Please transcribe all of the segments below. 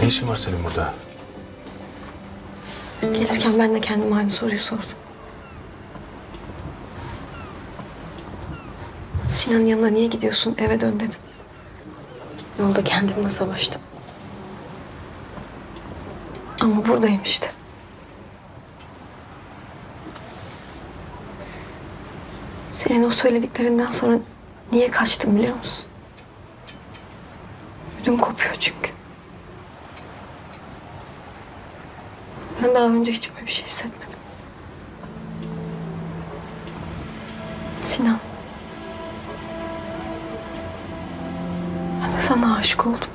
Ne işin var senin burada? Gelirken ben de kendime aynı soruyu sordum. Sinan'ın yanına niye gidiyorsun? Eve dön dedim. Yolda kendimle savaştım. Ama buradayım işte. Senin o söylediklerinden sonra niye kaçtım biliyor musun? Ödüm kopuyor çünkü. Ben daha önce hiç böyle bir şey hissetmedim. Sinan. Ben de sana aşık oldum.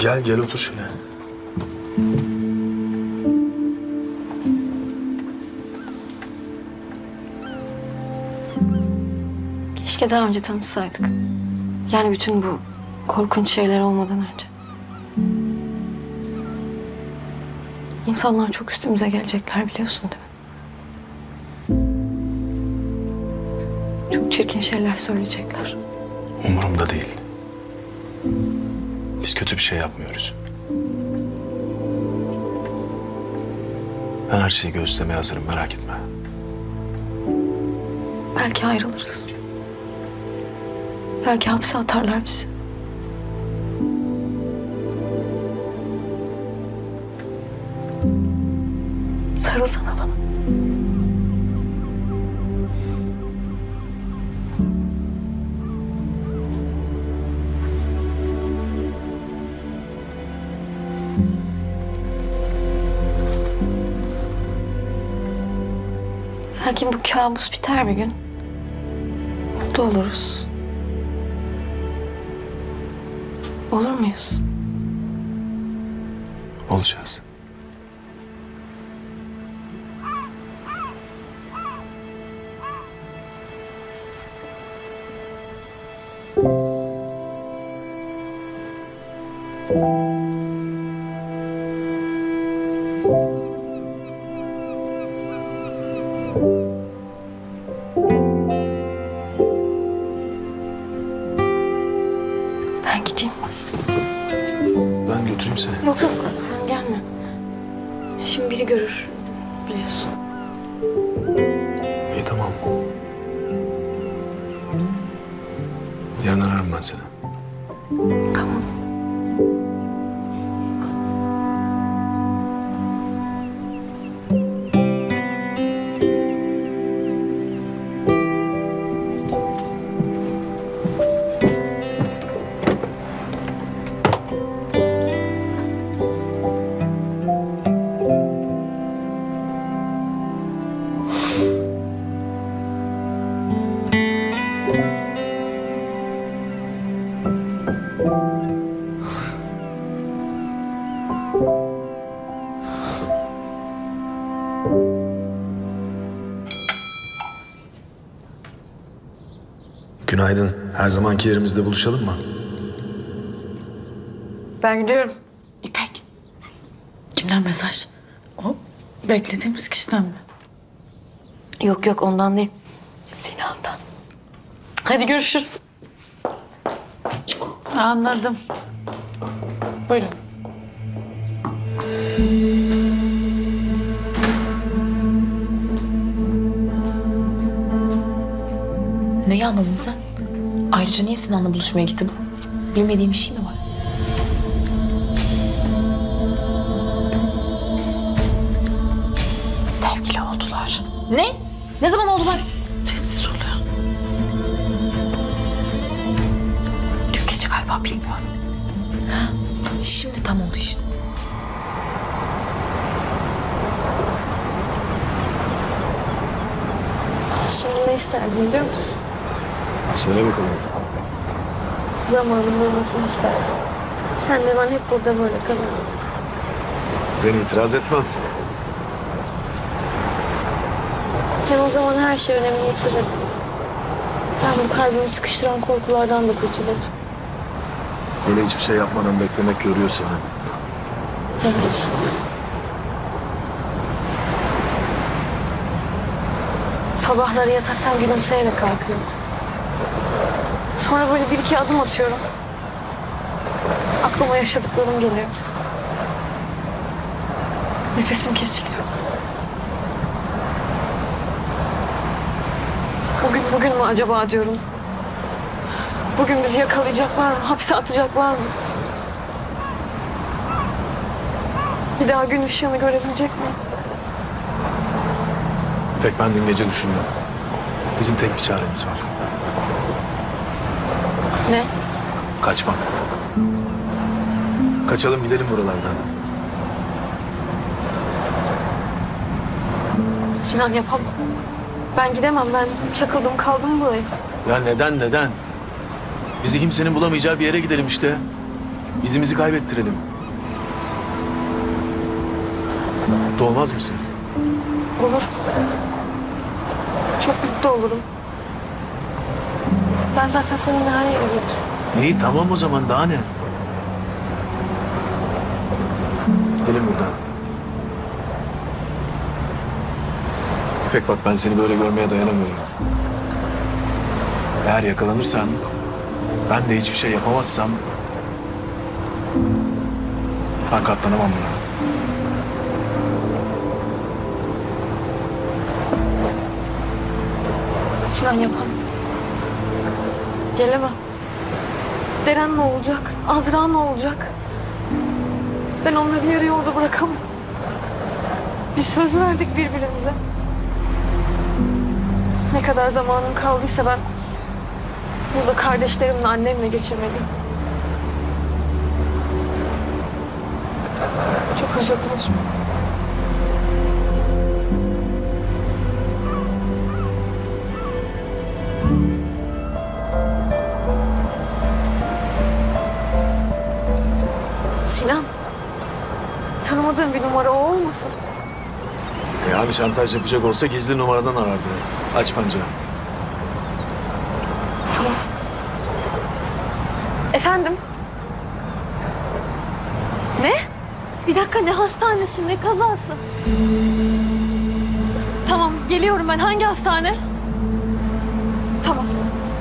Gel gel otur şöyle. Keşke daha önce tanışsaydık. Yani bütün bu korkunç şeyler olmadan önce. İnsanlar çok üstümüze gelecekler biliyorsun değil mi? Çok çirkin şeyler söyleyecekler. Umurumda değil. Biz kötü bir şey yapmıyoruz. Ben her şeyi göğüslemeye hazırım merak etme. Belki ayrılırız. Belki hapse atarlar bizi. Sarılsana bana. Belki bu kabus biter bir gün. Mutlu oluruz. Olur muyuz? Olacağız. Ben gideyim. Ben götüreyim seni. Yok yok sen gelme. Şimdi biri görür. Biliyorsun. Günaydın. Her zamanki yerimizde buluşalım mı? Ben gidiyorum. İpek. Kimden mesaj? O beklediğimiz kişiden mi? Yok yok ondan değil. Sinan'dan. Hadi görüşürüz. Anladım. Buyurun. Neyi anladın sen? Ayrıca niye Sinan'la buluşmaya gitti bu? Bilmediğim bir şey mi var? Sevgili oldular. Ne? Ne zaman oldular? Sessiz ol ya. Dün gece galiba bilmiyorum. Şimdi tam oldu işte. Şimdi ne isterdim biliyor musun? Söyle bakalım. Zamanın olmasını isterdim. Sen de ben hep burada böyle kalalım. Ben itiraz etmem. Hem o zaman her şey önemini yitirirdi. Ben bu kalbimi sıkıştıran korkulardan da kurtulurdum. Böyle hiçbir şey yapmadan beklemek yoruyor seni. Evet. Sabahları yataktan gülümseyerek kalkıyorum. Sonra böyle bir iki adım atıyorum. Aklıma yaşadıklarım geliyor. Nefesim kesiliyor. Bugün bugün mü acaba diyorum. Bugün bizi yakalayacaklar mı? Hapse atacaklar mı? Bir daha gün ışığını görebilecek miyim? Pek ben dün gece düşündüm. Bizim tek bir çaremiz var. Ne? Kaçmak. Kaçalım gidelim buralardan. Sinan yapamam. Ben gidemem. Ben çakıldım kaldım buraya. Ya neden neden? Bizi kimsenin bulamayacağı bir yere gidelim işte. İzimizi kaybettirelim. Mutlu olmaz mısın? Olur. Çok mutlu olurum. Ben zaten her yere giderim. İyi tamam o zaman daha ne? Gidelim buradan. İpek bak ben seni böyle görmeye dayanamıyorum. Eğer yakalanırsan, ben de hiçbir şey yapamazsam... Ben katlanamam buna. Sinan yapamam. Gelemem. Deren ne olacak? Azra ne olacak? Ben onları yarı yolda bırakamam. Bir söz verdik birbirimize. Ne kadar zamanım kaldıysa ben burada kardeşlerimle annemle geçirmeliyim. Çok özür o olmasın? E abi şantaj yapacak olsa gizli numaradan arardı. Aç pancağı. Tamam. Efendim? Ne? Bir dakika ne hastanesi ne kazası? Tamam geliyorum ben hangi hastane? Tamam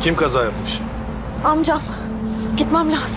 Kim kaza yapmış? amcam gitmem lazım.